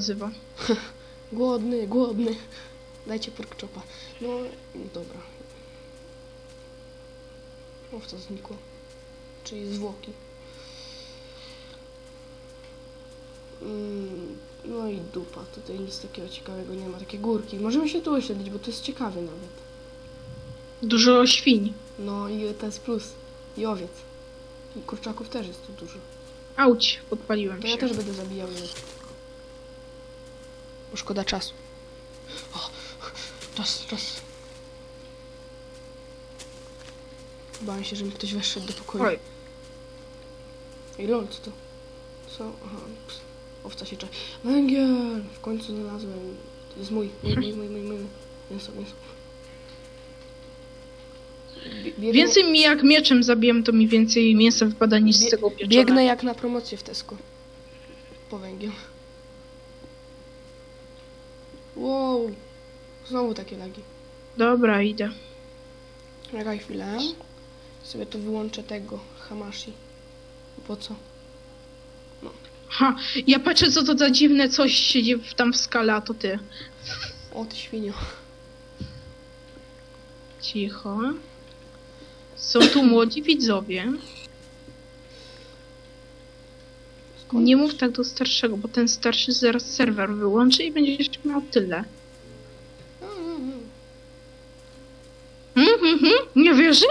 nazywa. Głodny, głodny. Dajcie pork chopa. No, dobra. Owca znikła. Czyli zwłoki. Mm, no i dupa. Tutaj nic takiego ciekawego nie ma. Takie górki. Możemy się tu osiedlić, bo to jest ciekawe nawet. Dużo świń. No i to jest plus. I owiec. I kurczaków też jest tu dużo. Auć, podpaliłem To się. ja też będę zabijał je. Bo szkoda czasu. O, czas, czas. Bałem się, że mi ktoś weszedł do pokoju. Oj, Ej, lol, co to? Co? Aha, ps, owca się czai. Węgiel! W końcu znalazłem. To jest mój, mój, mój, mój, mój, mój. Mięso, mięso. Bie- biegnę- więcej mi jak mieczem zabijem, to mi więcej mięsa wypada niż z tego pieczone. Biegnę jak na promocję w Tesco. Po węgiel. Wow. Znowu takie lagi. Dobra, idę. Czekaj chwilę. Sobie tu wyłączę tego Hamashi. Po co? Ha, ja patrzę co to za dziwne coś siedzi w- tam w skale, a to ty. O ty świnio. Cicho. Są tu młodzi widzowie. Nie mów tak do starszego, bo ten starszy zaraz serwer wyłączy i będziesz miał tyle. Mm, mm, mm. Mhm, mhm, nie wierzy?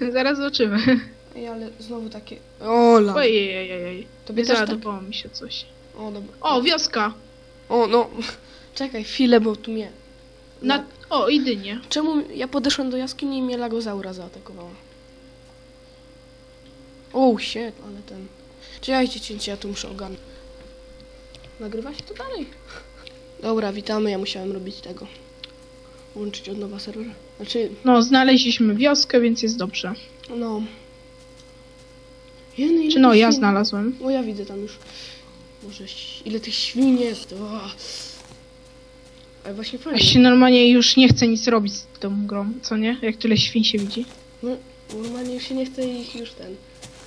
zaraz zobaczymy. Ej, ale znowu takie... O, lag. Ojej. Tobie też tak? Załadowało mi się coś. O, dobra. O, wioska! O, no. Czekaj chwilę, bo tu mnie... Na... O, i dynie. Czemu ja podeszłem do jaskini i mnie lagozaura zaatakowała? O, shit, ale ten... Czekajcie, cięcie, ja tu muszę ogarnąć. Nagrywa się to dalej. Dobra, witamy, ja musiałem robić tego. Łączyć od nowa serwer. Znaczy, No, znaleźliśmy wioskę, więc jest dobrze. no... Jeny, Czy no, ja znalazłem. O, ja widzę tam już. Może ile tych świn jest. O. Ale właśnie fajnie. Ja się normalnie już nie chce nic robić z tą grą, co nie? Jak tyle świn się widzi. No, normalnie już się nie chce ich już ten.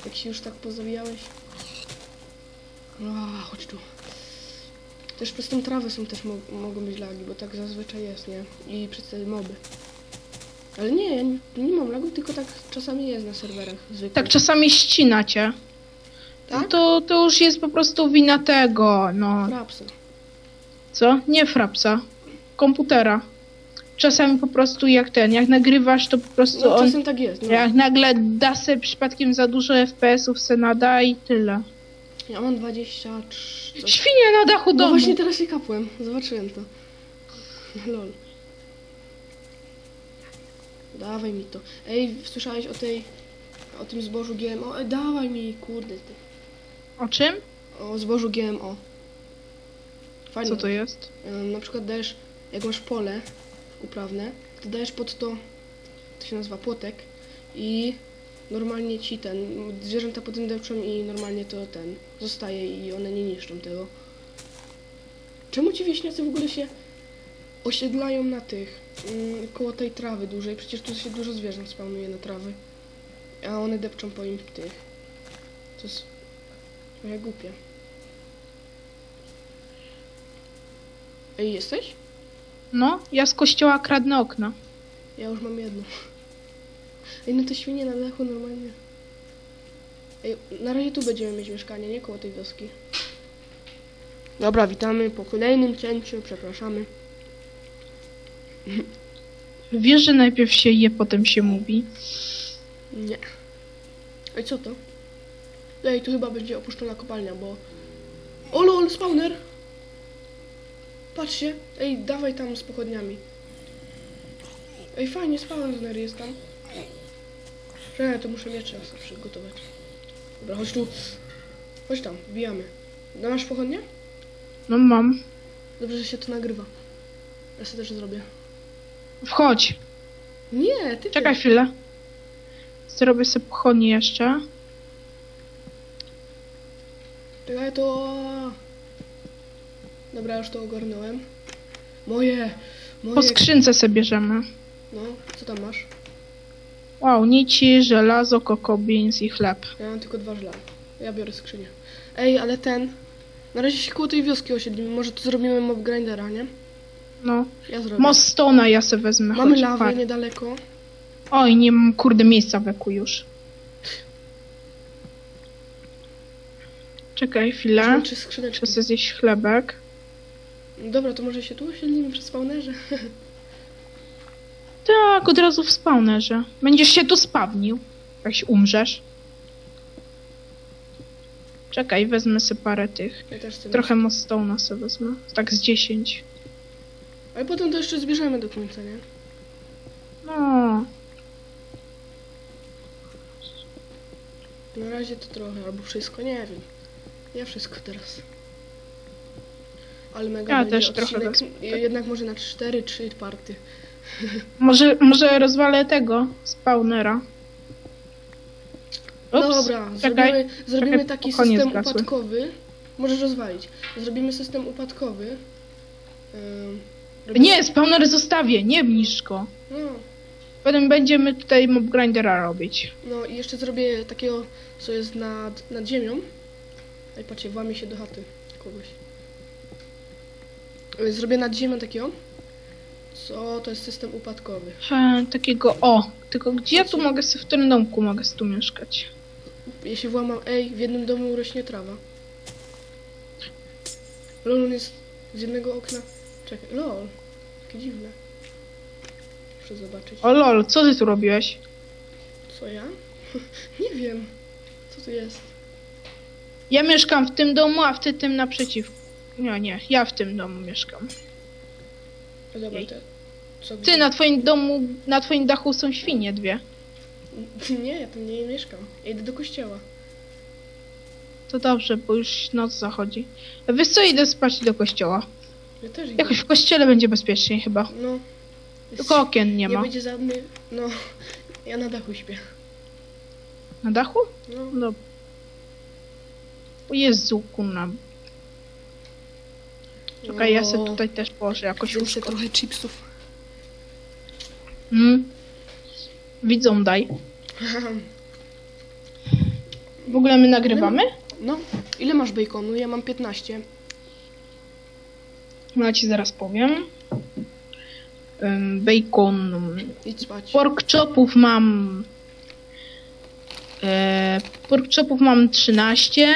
Jak się już tak pozabijałeś. O, chodź tu. Też przez tą trawę są też mo mogą być lagi, bo tak zazwyczaj jest, nie? I przez te moby. Ale nie, ja nie, nie mam lagów, tylko tak czasami jest na serwerach zwykłych. Tak czasami ścina cię. Tak? No to, to już jest po prostu wina tego, no. Frapsy. Co? Nie frapsa. Komputera. Czasami po prostu jak ten, jak nagrywasz, to po prostu No on... czasem tak jest. No. Jak nagle da sobie przypadkiem za dużo FPS-ów se nada i tyle. Ja mam 23. coś. Świnie na dachu No domu. właśnie teraz się kapłem, zobaczyłem to. Lol. Dawaj mi to. Ej, słyszałeś o tej... O tym zbożu GMO? Ej, dawaj mi, kurde ty. O czym? O zbożu GMO. Fajne. Co to jest? Na przykład dajesz, jak masz pole uprawne, to dajesz pod to, to się nazywa płotek i normalnie ci ten, zwierzęta po tym depczą i normalnie to ten, zostaje i one nie niszczą tego. Czemu ci wieśniacy w ogóle się osiedlają na tych, ym, koło tej trawy dużej? Przecież tu się dużo zwierząt spawnuje na trawy, a one depczą po im tych. To jest trochę głupie. Ej, jesteś? No, ja z kościoła kradnę okna. Ja już mam jedno. Ej, no te świnie na dachu normalnie. Ej, na razie tu będziemy mieć mieszkanie, nie koło tej wioski. Dobra, witamy po kolejnym cięciu, przepraszamy. Wiesz, że najpierw się je, potem się mówi. Nie. Ej, co to? Ej, tu chyba będzie opuszczona kopalnia, bo... O lol, spawner! Patrzcie. Ej, dawaj tam z pochodniami. Ej, fajnie, spawner jest tam. Czekaj, to muszę miecze przygotować. Dobra, chodź tu. Chodź tam, wbijamy. No, masz pochodnie? No mam. Dobrze, że się to nagrywa. Ja sobie też zrobię. Wchodź. Nie, ty Czekaj chwilę. Zrobię sobie pochodnie jeszcze. Czekaj, to... Dobra, już to ogarnąłem. Moje! Moje! Po skrzynce sobie bierzemy. No, co tam masz? Wow, nici, żelazo, kokobins i chleb. Ja mam tylko dwa żelaza. Ja biorę skrzynię. Ej, ale ten... Na razie się koło tej wioski osiedlimy. Może tu zrobimy mob grindera, nie? No. Ja zrobię. Most Stone'a ja se wezmę. Mamy lawę par. niedaleko. Oj, nie mam kurde miejsca w eku już. Czekaj chwilę. Muszę sobie zjeść chlebek. Dobra, to może się tu osiedlimy przy spawnerze. Tak, od razu w spawnerze. Będziesz się tu spawnił. Jak się umrzesz. Czekaj, wezmę sobie parę tych. Ja też. Trochę mostona sobie wezmę. Tak z 10. Ale potem to jeszcze zbierzemy do końca, nie? No. Na razie to trochę, albo wszystko, nie wiem. Ja wszystko teraz. Ale mega Ja będzie też trochę odcinek, wezmę. Jednak może na 4-3 party. Może, może rozwalę tego spawnera. Ups, Dobra, czekaj, zrobimy, zrobimy taki konie system zgasły. upadkowy. Możesz rozwalić. Zrobimy system upadkowy. Ym, robimy- Nie, spawner zostawię, nie go. No, Potem będziemy tutaj mob grindera robić. no i jeszcze zrobię takiego, co jest nad, nad ziemią. Ej, patrzcie, włamie się do chaty kogoś. Zrobię nad ziemią takiego. Co to jest system upadkowy? E, takiego, o, tylko gdzie ja tu mogę sobie, w którym domku mogę tu mieszkać? Jeśli włamam, ej, w jednym domu rośnie trawa. Lol, on jest z jednego okna. Czekaj, lol. Jakie dziwne. Muszę zobaczyć. O lol, co ty tu robiłeś? Co ja? Nie wiem. Co to jest? Ja mieszkam w tym domu, a w ty tym naprzeciw. Nie, nie, ja w tym domu mieszkam. No dobra, te... Co Ty, na twoim domu, na twoim dachu są świnie dwie. Nie, ja tam nie mieszkam. Ja idę do kościoła. To dobrze, bo już noc zachodzi. Wiesz co, idę spać do kościoła. Ja też idę. Jakoś w kościele będzie bezpieczniej chyba. No. Tylko okien nie Nie ma. będzie żadny... No. Ja na dachu śpię. Na dachu? No. No. O Jezu, kurna. Czekaj, ja sobie O, tutaj też położę jakoś sobie łóżko. trochę chipsów. Mm. Widzą daj. W ogóle my nagrywamy? No. Ile masz baconu? Ja mam 15. No ja ci zaraz powiem. Ym, Bacon. Idź spać. Pork chopów mam. E, pork chopów mam 13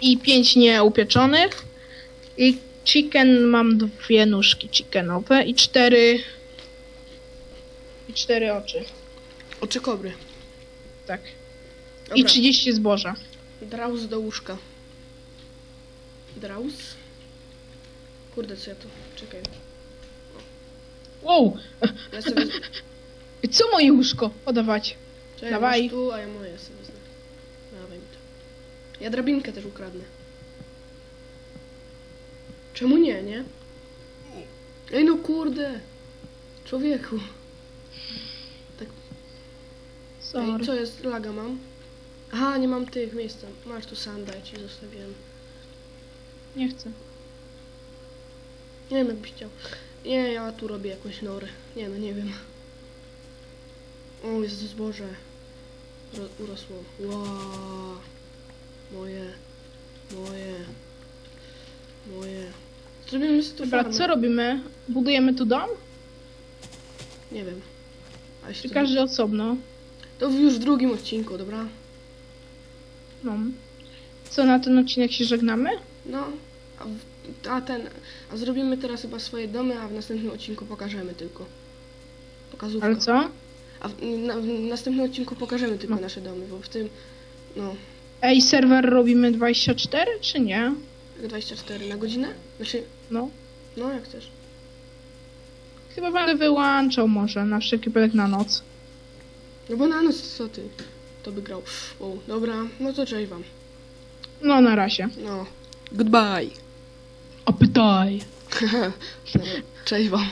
i 5 nieupieczonych. I chicken mam dwie nóżki chickenowe i 4 i 4 oczy. Oczy kobry. Tak. I Dobra. 30 zboża. Draus do łóżka. Draus? Kurde, co ja tu? Czekaj. Wow! Ja sobie... Co moje łóżko? Podawać. Czekaj, Dawaj. masz tu, a ja moje sobie. Dawaj mi to. Ja drabinkę też ukradnę. Czemu nie, nie? Ej no kurde! Człowieku. Ej, Sorry. co jest? Laga mam? Aha, nie mam tych miejsca. Masz tu sanda, ja ci zostawiłem. Nie chcę. Nie wiem jakbyś chciał. Nie, ja tu robię jakąś norę. Nie no, nie wiem. O, jest zboże. Ro urosło. Wow. Moje. Moje. Moje. Zrobimy sobie tu Dobra, farmę. co robimy? Budujemy tu dom? Nie wiem. A Czy każdy osobno? to już w drugim odcinku, dobra? No. Co, na ten odcinek się żegnamy? No. A, w- a ten... A zrobimy teraz chyba swoje domy, a w następnym odcinku pokażemy tylko. Pokazówka. Ale co? A w, na, w następnym odcinku pokażemy tylko No. nasze domy, bo w tym, no, Ej, serwer robimy 24 czy nie? 24 na godzinę? Znaczy, No. no jak chcesz. Chyba będę wyłączał może na wszelki wypadek na noc. No bo na noc co ty? To by grał. O, dobra, no to cześć wam. No na razie. No. Goodbye. O pytaj. cześć wam.